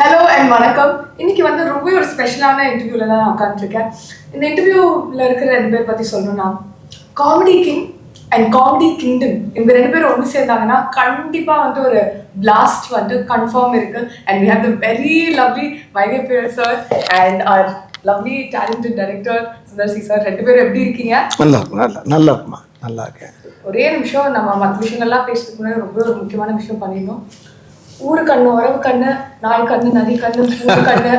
Hello and வணக்கம். இன்னைக்கு வந்து ரொம்ப ஒரு ஸ்பெஷலான இன்டர்வியூல தான் நான் உட்காந்துருக்கேன் இந்த இன்டர்வியூல இருக்கிற ரெண்டு பேர் பத்தி சொல்லணும்னா comedy king and comedy kingdom இவங்க ரெண்டு பேரும் ஒன்று சேர்ந்தாங்கன்னா கண்டிப்பா வந்து ஒரு பிளாஸ்ட் வந்து கன்ஃபார்ம் இருக்கு. And we have the very lovely Vaigai பேர் sir and are lovely talented director Sundar C sir ரெண்டு பேரும் எப்படி இருக்கீங்க? நல்லா நல்லா நல்லா நல்லா இருக்கேன். ஒரே நிமிஷம் நம்ம மற்ற விஷயங்கள்லாம் பேசுறதுக்கு முன்னாடி ரொம்ப ஒரு முக்கியமான விஷயம் பண்ணிடணும். ஊரு கண்ணு உறவு கண்ணு நாய் கண்ணு நதி கண்ணு கண்ணு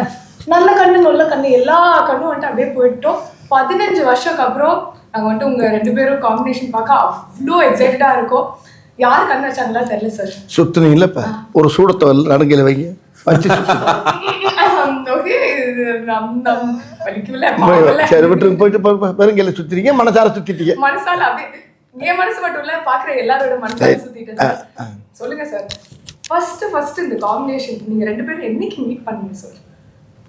நல்ல கண்ணு நல்ல கண்ணு எல்லா கண்ணும் வந்துட்டு அப்படியே போயிட்டோம். பதினஞ்சு வருஷத்துக்கு அப்புறம் நாங்கள் வந்துட்டு உங்க ரெண்டு பேரும் காம்பினேஷன் பார்க்க அவ்வளோ எக்ஸைட்டடா இருக்கோம். யார் கண்ணு வச்சாங்களா தெரியல சார் சுத்துனீங்கல்ல இப்போ? ஒரு சூடத்தை நடுங்கையில் வைங்க. சரி விட்டு போயிட்டு போ- போ- வெறுங்கையில சுத்திட்டீங்க. மனசார சுத்திட்டீங்க. மனசால அப்படியே என் மனசு மட்டும் இல்ல பாக்குற எல்லாரோட மனசால சுத்திட்டேன் சொல்லுங்க சார் ஃபர்ஸ்ட் ஃபர்ஸ்ட் இந்த காம்பினேஷன் நீங்க ரெண்டு பேரும் என்னைக்கு மீட் பண்ணீங்க சார்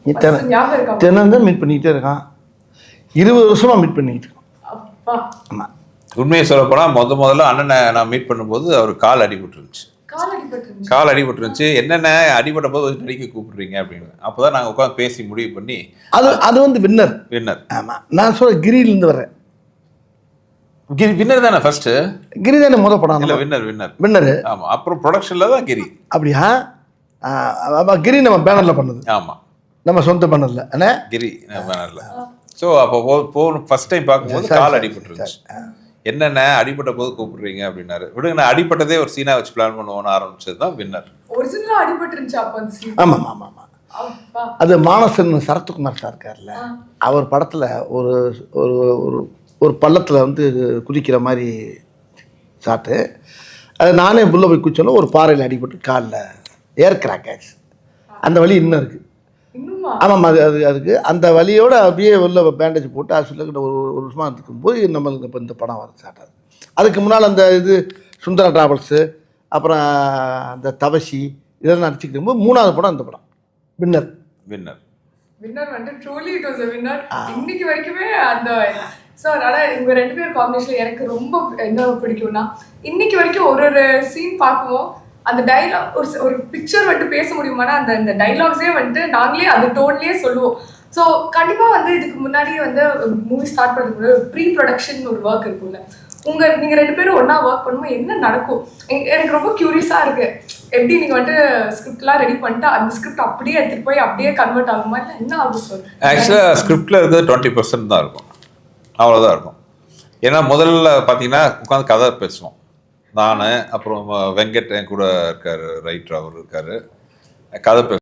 இத்தனை First ஞாபகம் இருக்கா? தினம் தான் மீட் பண்ணிக்கிட்டே இருக்கான். இருபது வருஷமா மீட் பண்ணிக்கிட்டு இருக்கோம் அப்பா. ஆமாம் உண்மையை சொல்லப் போனா முத முதல்ல அண்ணனை நான் மீட் பண்ணும்போது அவர் கால் அடிபட்டுருந்துச்சு. கால் அடிபட்டு கால் அடிபட்டுருந்துச்சு. என்னென்ன அடிபட்ட போது நடிக்க கூப்பிடுறீங்க அப்படின்னு. அப்பதான் நாங்க உட்காந்து பேசி முடிவு பண்ணி அது அது வந்து வின்னர் வின்னர் ஆமாம் நான் சொல்ல கிரியிலேருந்து வர்றேன். கிரி வின்னர் தானே ஃபர்ஸ்ட் கிரி தானே முத படம் இல்ல வின்னர் வின்னர் வின்னரு ஆமா அப்புறம் ப்ரொடக்ஷன்ல தான் கிரி. அப்படியா? கிரி நம்ம பேனரில் பண்ணது. ஆமா. நம்ம சொந்த பேனரில் அண்ணே? கிரி பேனர்ல ஸோ அப்போ போ போகணும் ஃபர்ஸ்ட் டைம் பார்க்கும்போது கால் அடிபட்டுருந்துச்சு. என்னென்ன அடிபட்ட போது கூப்பிடுறீங்க அப்படின்னாரு. விடுங்க நான் அடிபட்டதே ஒரு சீனா வச்சு பிளான் பண்ணுவோம்னு ஆரம்பிச்சது தான் வின்னர் ஒரிஜினலா அடிபட்டு இருந்துச்சு அப்ப. ஆமாம் ஆமாம் ஆமாம் அப்பா. அது மானசன் சரத்குமார் சார் இருக்கார்ல அவர் படத்தில் ஒரு ஒரு ஒரு பள்ளத்தில் வந்து குதிக்கிற மாதிரி சாட்டு அது நானே புள்ள போய் குச்சோன்னா ஒரு பாறையில் அடிபட்டு காலில் ஏர் கிராக் ஆச்சு அந்த வலி இன்னும் இருக்குது ஆமாம் அது அது அதுக்கு அந்த வலியோட அப்படியே உள்ள பேண்டேஜ் போட்டு ஹாஸ்பிட்டலில் ஒரு ஒரு வருஷமாக இருக்கும்போது நம்மளுக்கு இப்போ இந்த படம் வர ஆகுது அதுக்கு முன்னால் அந்த இது சுந்தரா டிராவல்ஸு அப்புறம் அந்த தவசி இதெல்லாம் நடிச்சுக்கிட்டு இருக்கும்போது மூணாவது படம் அந்த படம். வின்னர் வின்னர் வின்னர் வந்து ட்ரூலி இட் வாஸ் வின்னர் இன்னைக்கு வரைக்குமே அந்த ஸோ அதனால் இவங்க ரெண்டு பேர் காம்பினேஷன் எனக்கு ரொம்ப என்ன பிடிக்கும்னா இன்னைக்கு வரைக்கும் ஒரு ஒரு சீன் பார்க்குவோம். அந்த டைலாக் ஒரு ஒரு பிக்சர் வந்துட்டு பேச முடியுமானா அந்த அந்த டைலாக்ஸே வந்துட்டு நாங்களே அந்த டோன்லேயே சொல்லுவோம். ஸோ கண்டிப்பாக வந்து இதுக்கு முன்னாடியே வந்து மூவி ஸ்டார்ட் பண்ணுறதுக்கு ப்ரீ ப்ரொடக்ஷன் ஒரு ஒர்க் இருக்கும்ல. உங்கள் நீங்கள் ரெண்டு பேரும் ஒன்றா ஒர்க் பண்ணும்போது என்ன நடக்கும்? எனக்கு ரொம்ப க்யூரியஸாக இருக்குது எப்படி நீங்கள் வந்துட்டு ஸ்கிரிப்ட்லாம் ரெடி பண்ணிட்டு அந்த ஸ்கிரிப்ட் அப்படியே எடுத்துட்டு போய் அப்படியே கன்வெர்ட் ஆகுமா? இல்லை என்ன ஆகும் சார் ஆக்சுவலாக ஸ்கிரிப்டில் இருக்கிறது டுவெண்ட்டி பர்சன்ட் தான் இருக்கும். அவ்வளோதான் இருக்கும். ஏன்னா முதல்ல பார்த்தீங்கன்னா உட்காந்து கதை பேசுவோம். நான் அப்புறம் வெங்கட் என் கூட இருக்கார் ரைட்டர் அவர் இருக்கார். கதை பேசுவோம்